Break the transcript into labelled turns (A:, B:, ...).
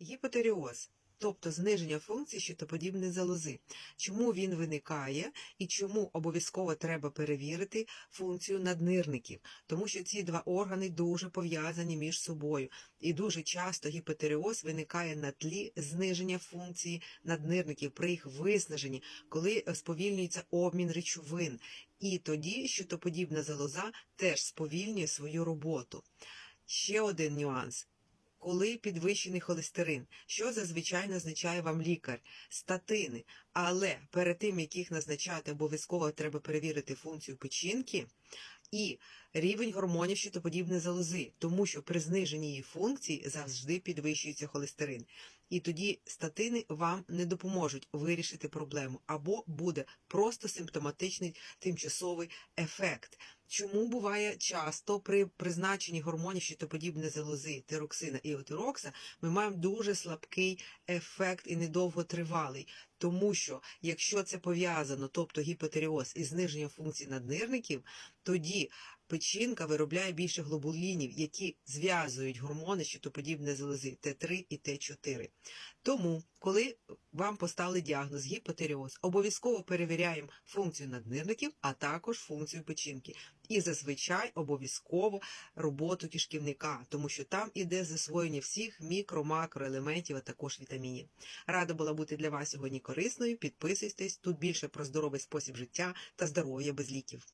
A: Гіпотеріоз, тобто зниження функції щитоподібної залози. Чому він виникає і чому обов'язково треба перевірити функцію наднирників? Тому що ці два органи дуже пов'язані між собою. І дуже часто гіпотеріоз виникає на тлі зниження функції наднирників при їх виснаженні, коли сповільнюється обмін речовин. І тоді щитоподібна залоза теж сповільнює свою роботу. Ще один нюанс. Коли підвищений холестерин, що зазвичай назначає вам лікар? Статини. Але перед тим, як їх назначати, обов'язково треба перевірити функцію печінки і рівень гормонів щитоподібної залози, тому що при зниженні її функцій завжди підвищується холестерин. І тоді статини вам не допоможуть вирішити проблему, або буде просто симптоматичний тимчасовий ефект. Чому буває часто при призначенні гормонів щитоподібної залози, тироксина і отирокса, ми маємо дуже слабкий ефект і недовготривалий. Тому що якщо це пов'язано, тобто гіпотеріоз і зниженням функцій наднирників, тоді печінка виробляє більше глобулінів, які зв'язують гормони щитоподібної залози Т3 і Т4. Тому, коли вам поставили діагноз гіпотеріоз, обов'язково перевіряємо функцію наднирників, а також функцію печінки. І зазвичай обов'язково роботу кишківника, тому що там іде засвоєння всіх мікро-макроелементів, а також вітамінів. Рада була бути для вас сьогодні корисною. Підписуйтесь тут більше про здоровий спосіб життя та здоров'я без ліків.